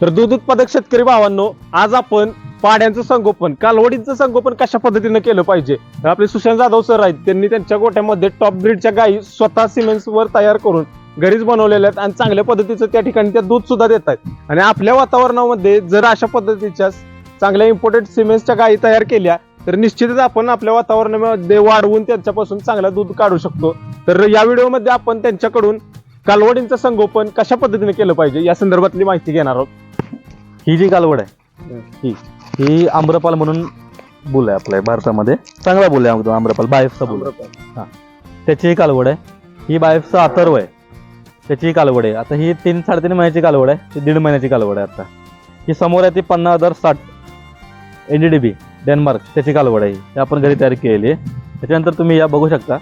तर दूध उत्पादक शेतकरी भावांनो आज आपण पाड्यांचं संगोपन कालवडीचं संगोपन कशा पद्धतीनं केलं पाहिजे? तर आपले सुशांत जाधव सर आहेत त्यांनी त्यांच्या गोठ्यामध्ये टॉप ब्रीडच्या गायी स्वतः सिमेंट्सवर तयार करून घरीच बनवलेल्या आहेत आणि चांगल्या पद्धतीचं त्या ठिकाणी त्या दूध सुद्धा देत आहेत. आणि आपल्या वातावरणामध्ये जर अशा पद्धतीच्या चांगल्या इम्पोर्टेड सिमेंट्सच्या गायी तयार केल्या तर निश्चितच आपण आपल्या वातावरणामध्ये वाढवून त्यांच्यापासून चांगलं दूध काढू शकतो. तर या व्हिडिओमध्ये आपण त्यांच्याकडून कालवडींचं संगोपन कशा पद्धतीने केलं पाहिजे? या संदर्भातली माहिती घेणार आहोत. ही जी कालवड आहे ही ही आम्रपाल म्हणून बुल आहे आपल्या भारतामध्ये. चांगला बुल आहे आम्रपाल बायफचा बुल त्याचीही त्याची कालवड आहे. ही बायफचा अथर्व आहे. त्याचीही कालवड आहे. आता ही तीन साडेतीन महिन्याची कालवड आहे. ती दीड महिन्याची कालवड आहे आता. ही समोर आहे ती पन्नास हजार साठ N D D B Denmark त्याची कालवड आहे ही. आपण घरी तयार केलेली आहे. त्याच्यानंतर तुम्ही या बघू शकता.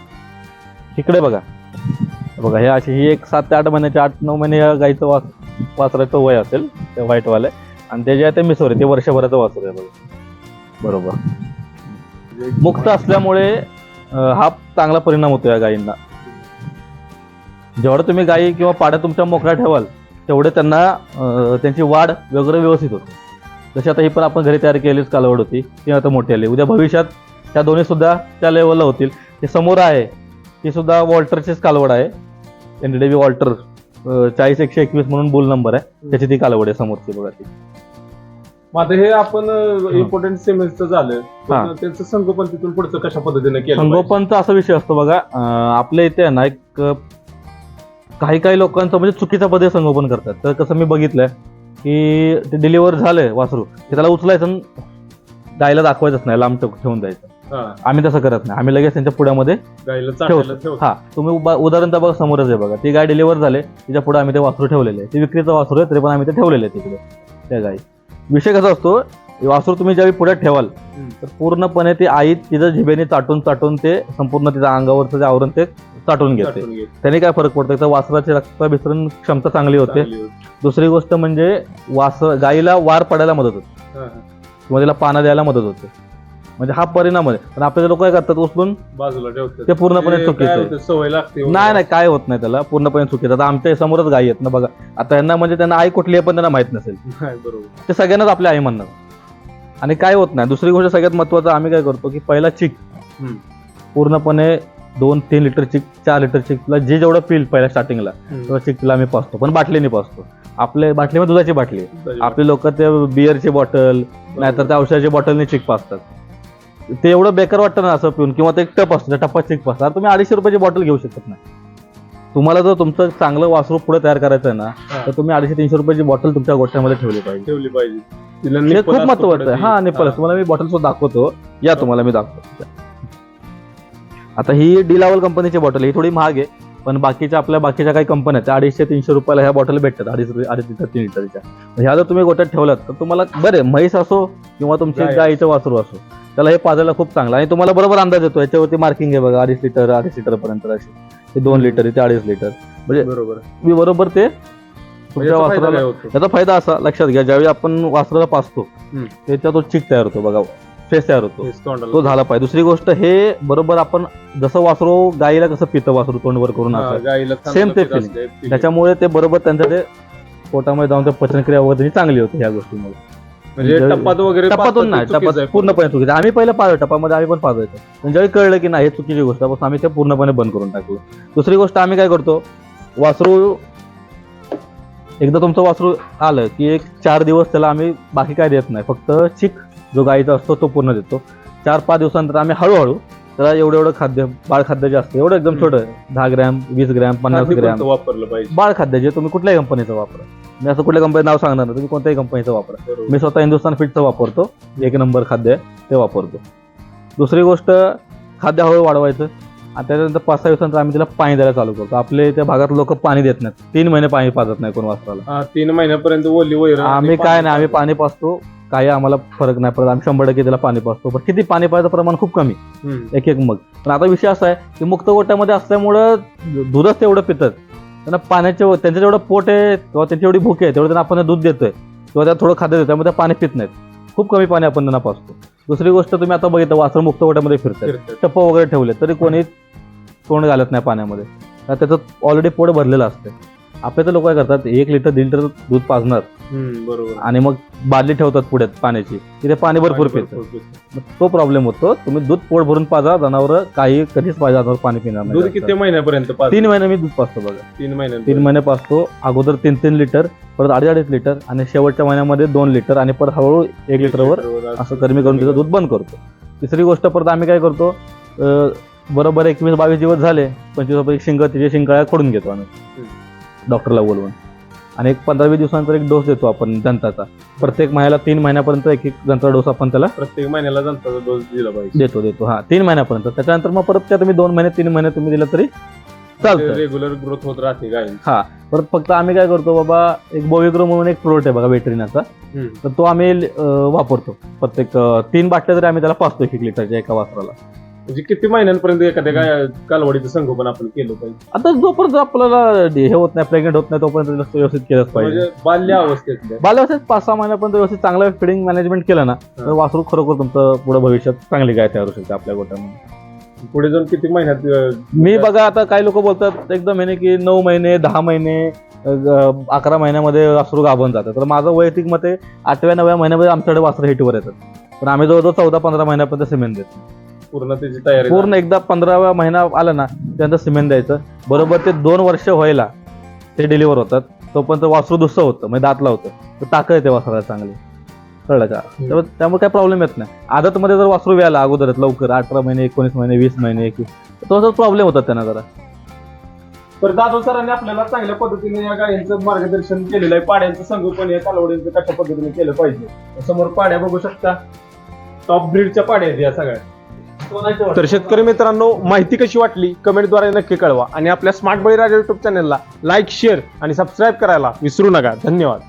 इकडे बघा. बघा हे अशी ही एक सात ते आठ महिन्याच्या आठ नऊ महिने या गाईचं वास वासराचं वय असेल ते व्हाईटवालं. आणि ते जे आहे ते मिसोर आहे ते वर्षभराचं वासर आहे बघा. बरोबर. मुक्त असल्यामुळे हा चांगला परिणाम होतो या गायींना. जेवढं तुम्ही गायी किंवा पाड्या तुमच्या मोकळ्या ठेवाल तेवढे त्यांना त्यांची वाढ वगैरे व्यवस्थित होते. जशी आता ही पण आपण घरी तयार केलीच कालवड होती ती आता मोठी आली. उद्या भविष्यात त्या दोन्ही सुद्धा त्या लेवलला होतील. ते समोर आहे ती सुद्धा वॉल्टरचीच कालवड आहे. एन डी बी वॉल्टर चाळीस एकशे एकवीस म्हणून बुल नंबर आहे. त्याची ती कालवड आहे समोरची बघा ती. मग आता हे आपण इम्पॉर्टंट सिमेंटचं झालं. तर त्यांचं संगोपन तिथून पुढचं कशा पद्धतीने केलं? संगोपनचा असा विषय असतो बघा आपल्या इथे आहे ना एक काही काही लोकांचं म्हणजे चुकीच्या पद्धती संगोपन करतात. तर कसं मी बघितलंय की ते डिलिव्हर झालंय वासरू त्याला उचलायचं गायला दाखवायचंच नाही लांब ठेव- ठेवून द्यायचं हा, आम्ही तसं करत नाही. आम्ही लगेच त्यांच्या पुढ्यामध्ये ठेवतो. हा. तुम्ही उदाहरण तर बघा समोरच आहे बघा. ती गाय डिलिव्हर झाले तिच्या पुढे आम्ही ते वासरू ठेवलेले आहे. ती विक्रीचं वासरू आहे तरी पण आम्ही ते ठेवलेले आहे तिकडे त्या गाई विषय कसा असतो वासरू तुम्ही ज्यावेळी पुढे ठेवाल. तर पूर्णपणे ती आई तिचं जिभेने चाटून चाटून ते संपूर्ण तिच्या अंगावरचं जे आवरण ते चाटून घेते. त्याने काय फरक पडतो तर वासराची रक्त विसरण क्षमता चांगली होते. दुसरी गोष्ट म्हणजे वास गाईला वार पडायला मदत होते. किंवा तिला पानं द्यायला मदत होते. म्हणजे हा परिणाम आहे. पण आपले लोक काय करतात उचलून बाजूला ठेवतो ते पूर्णपणे चुकीचं आहे. सवय लागते नाही नाही काय होत नाही त्याला. पूर्णपणे चुकीचं आता आमच्या समोरच गायी आहेत ना बघा. आता यांना म्हणजे त्यांना आई कुठली आहे पण त्यांना माहीत नसेल. नाही, बरोबर. ते सगळ्यांनाच आपली आई म्हणणार. आणि काय होत नाही. दुसरी गोष्ट सगळ्यात महत्वाचं आम्ही काय करतो की पहिला चिक. हम्म. पूर्णपणे दोन तीन लिटर चिक चार लिटर चिकला जे जेवढं पिल पहिल्या स्टार्टिंगला हम्म. तेव्हा चिकला आम्ही पाचतो. पण बाटलीने पाचतो. आपले बाटलीमध्ये दुधाची बाटली आहे. आपले लोक ते बिअरची बॉटल नाहीतर त्या औषधाची बॉटलने चिक पाचतात. ते एवढं बेकार वाटतं ना असं पिऊन किंवा ते एक टप असतं त्या टप्पात चिक पाचतात तुम्ही अडीचशे रुपयाची बॉटल घेऊ शकत नाही. तुम्हाला जर तुमचं चांगलं वासरू पुढे तयार करायचं आहे ना. तर तुम्ही अडीचशे तीनशे रुपयाची बॉटल तुमच्या गोठ्यामध्ये ठेवली पाहिजे. ठेवली पाहिजे. तिला हे निप्पल खूप असतो महत्वाचं पुढे आहे. हा निप्पल तुम्हाला मी बॉटल सुद्धा दाखवतो. या तुम्हाला मी दाखवतो. आता ही डी लेवल कंपनीची बॉटल ही थोडी महाग आहे. पण बाकीच्या आपल्या बाकीच्या काही कंपन्या आहेत त्या अडीचशे तीनशे रुपयाला ह्या बॉटल भेटतात अडीच अडीच लिटर तीन लिटरच्या ह्या जर तुम्ही गोट्यात ठेवल्यात तर तुम्हाला बरे म्हैस असो किंवा तुमची. गाईचं वासरू असो त्याला हे पाजायला खूप चांगलं आणि तुम्हाला बरोबर अंदाज येतो याच्यावरती मार्किंग आहे बघा अडीच लिटर अडीच लिटर पर्यंत अशी हे दोन लिटर ते अडीच लिटर म्हणजे बरोबर मी बरोबर ते तुमच्या वासराला काय होतो? याचा फायदा असा लक्षात घ्या ज्यावेळी आपण वासराला पाचतो. त्याचा तो चिक तयार होतो बघा फेस तयार होतो. तोंडाला. तो झाला पाहिजे. दुसरी गोष्ट हे बरोबर आपण जसं वासरू गाईला कसं पितं वासरू तोंडवर करून हा, असं. गाईला Same ते feeling. त्याच्यामुळे ते बरोबर त्यांच्या ते पोटामध्ये जाऊन ते पचनक्रिया वगैरे चांगली होती ह्या गोष्टीमुळे. म्हणजे म्हणजे टप्पात वगैरे नाही. पूर्णपणे चुकीचं आम्ही पहिलं पाहिलं टप्पामध्ये आम्ही पण पण ज्यावेळी कळलं की नाही हे चुकीची गोष्ट आहे, बस आम्ही ते पूर्णपणे बंद करून टाकलं. दुसरी गोष्ट आम्ही काय करतो वासरू एकदा तुमचं वासरू आलं की एक चार दिवस त्याला आम्ही बाकी काय देत नाही. फक्त चिक जो गाईचा असतो तो पूर्ण देतो. चार पाच दिवसानंतर आम्ही हळूहळू त्याला एवढं एवढं खाद्य बाळ खाद्य जे असतं एवढं एकदम. छोटं दहा ग्रॅम वीस ग्रॅम पन्नास ग्रॅम. वापरलं पाहिजे? बाळ खाद्य जे तुम्ही कुठल्याही कंपनीचं वापरा. मी असं कुठल्या कंपनीचं नाव सांगणार नाही तुम्ही कोणत्याही कंपनीचं वापरा. मी स्वतः हिंदुस्थान फिटचं वापरतो एक नंबर खाद्य आहे ते वापरतो. दुसरी गोष्ट खाद्य हळू वाढवायचं. आणि त्याच्यानंतर पाच सहा दिवसानंतर आम्ही तिला पाणी द्यायला चालू करतो. आपले त्या भागात लोक पाणी देत नाहीत. तीन महिने पाणी पाजत नाही कोण हा, तीन महिन्यापर्यंत ओली आम्ही काय नाही आम्ही पाणी पाजतो. काही आम्हाला फरक नाही पडत. आम्ही शंभर टक्के त्याला पाणी पाजतो. पण किती पाणी पाजायचं प्रमाण खूप कमी. एक एक मग. पण आता विषय असा आहे की मुक्त गोट्यामध्ये असल्यामुळं दूधच तेवढं पितात. त्यांना पाण्याचे त्यांचं जेवढं पोट आहे किंवा त्यांची एवढी भूक आहे तेवढं त्यांना आपण दूध देतोय. किंवा त्यात थोडं खाद्य देतोय त्यामध्ये पाणी पित नाहीत. खूप कमी पाणी आपण त्यांना पाजतो. दुसरी गोष्ट तुम्ही आता बघितलं वासर मुक्त गोट्यामध्ये फिरतात. टप्प वगैरे ठेवले तरी कोणी तोंड घालत नाही पाण्यामध्ये. त्याचं ऑलरेडी पोट भरलेलं असतं आपले तर लोक काय करतात एक लिटर दीड लिटर दूध पाजणार. बरोबर. आणि मग बादली ठेवतात पुढे पाण्याची. तिथे पाणी भरपूर पितात. मग तो प्रॉब्लेम होतो तुम्ही दूध पोट भरून पाजा जनावर काही कधीच पाहिजे जनावर पाणी पिणार दूध किती महिन्यापर्यंत पाच तीन महिने मी दूध पाजतो बघा. तीन महिन्यात तीन महिने पाजतो अगोदर तीन तीन लिटर परत अडीच अडीच लिटर आणि शेवटच्या महिन्यामध्ये दोन लिटर आणि परत हळूहळू एक लिटरवर असं कमी करून तिचं दूध बंद करतो. तिसरी गोष्ट परत आम्ही काय करतो अं, बरोबर एकवीस बावीस दिवस झाले पंचवीस रुपये शिंग तिचे शिंगाळ्या खोडून घेतो आम्ही. डॉक्टरला बोलवून. आणि एक पंधरा वीस दिवसानंतर एक डोस देतो आपण दंताचा प्रत्येक महिन्याला तीन महिन्यापर्यंत एक एक दंता डोस आपण त्याला प्रत्येक महिन्याला जनताचा डोस दिला पाहिजे. देतो देतो. हा तीन महिन्यापर्यंत. त्याच्यानंतर मग परत त्या तुम्ही दोन महिने तीन महिने तुम्ही दिलं तरी चालतं. रेग्युलर ग्रोथ होत राहते गाय हा परत फक्त आम्ही काय करतो बाबा एक बोविग्रो म्हणून एक प्रोडक्ट आहे बघा वेटरिनाचा. तर तो आम्ही वापरतो. प्रत्येक तीन बाटल्या तरी आम्ही त्याला पाचतो एक लिटरच्या एका वासराला. म्हणजे किती महिन्यांपर्यंत एखाद्या गाय कालवडीचं संगोपन आपण केलं पाहिजे? आता जोपर्यंत आपल्याला हे होत नाही प्रेग्नेंट होत नाही तोपर्यंत त्याला व्यवस्थित केलंच पाहिजे. म्हणजे बाल्य अवस्थेतल्या बाल्यावस्थेत पाच सहा महिन्यापर्यंत व्यवस्थित चांगलं फिडिंग मॅनेजमेंट केलं ना तर वासरू खरोखर तुमचं पुढे भविष्यात चांगली गाय तयार होऊ शकते आपल्या गोट्यामध्ये पुढे जाऊन किती महिन्यात अं, मी बघा आता काही लोक बोलतात एकदम महिने की नऊ महिने दहा महिने अं, अकरा महिन्यामध्ये वासरू गाभून जातात. तर माझं वैयक्तिक मते आठव्या नवव्या महिन्यामध्ये आमच्याकडे वासरं हिटवर येतात. पण आम्ही जवळजवळ चौदा पंधरा महिन्यापर्यंत सिमेंट देतो. पूर्ण त्याची तयारी पूर्ण एकदा पंधराव्या महिना आला ना त्यानंतर सिमेंट द्यायचं. बरोबर ते दोन वर्ष व्हायला ते डिलिव्हर होतात. तोपर्यंत वासरू दुसरं होतं म्हणजे दातला होतं. तर ताकद येते वासराला चांगली. कळलं का? त्यामुळे काही प्रॉब्लेम येत नाही. आदतमध्ये जर वासरू व्यायला अगोदरच लवकर अठरा महिने एकोणीस महिने वीस महिने एकवीस तो प्रॉब्लेम होतात त्यांना जरा. तर दादो सरांनी आपल्याला चांगल्या पद्धतीने या गायींचं मार्गदर्शन केलेलं आहे. पाड्यांचं संगोपन या कालवडींचं कशा पद्धतीने केलं पाहिजे? समोर पाड्या बघू शकता. टॉप ब्रीडच्या पाड्या आहेत या सगळ्या. तर शेतकरी मित्रांनो माहिती कशी वाटली? कमेंटद्वारे नक्की कळवा. आणि आपल्या स्मार्ट बळी राजा युट्यूब चॅनलला लाईक शेअर आणि सबस्क्राईब करायला विसरू नका. धन्यवाद.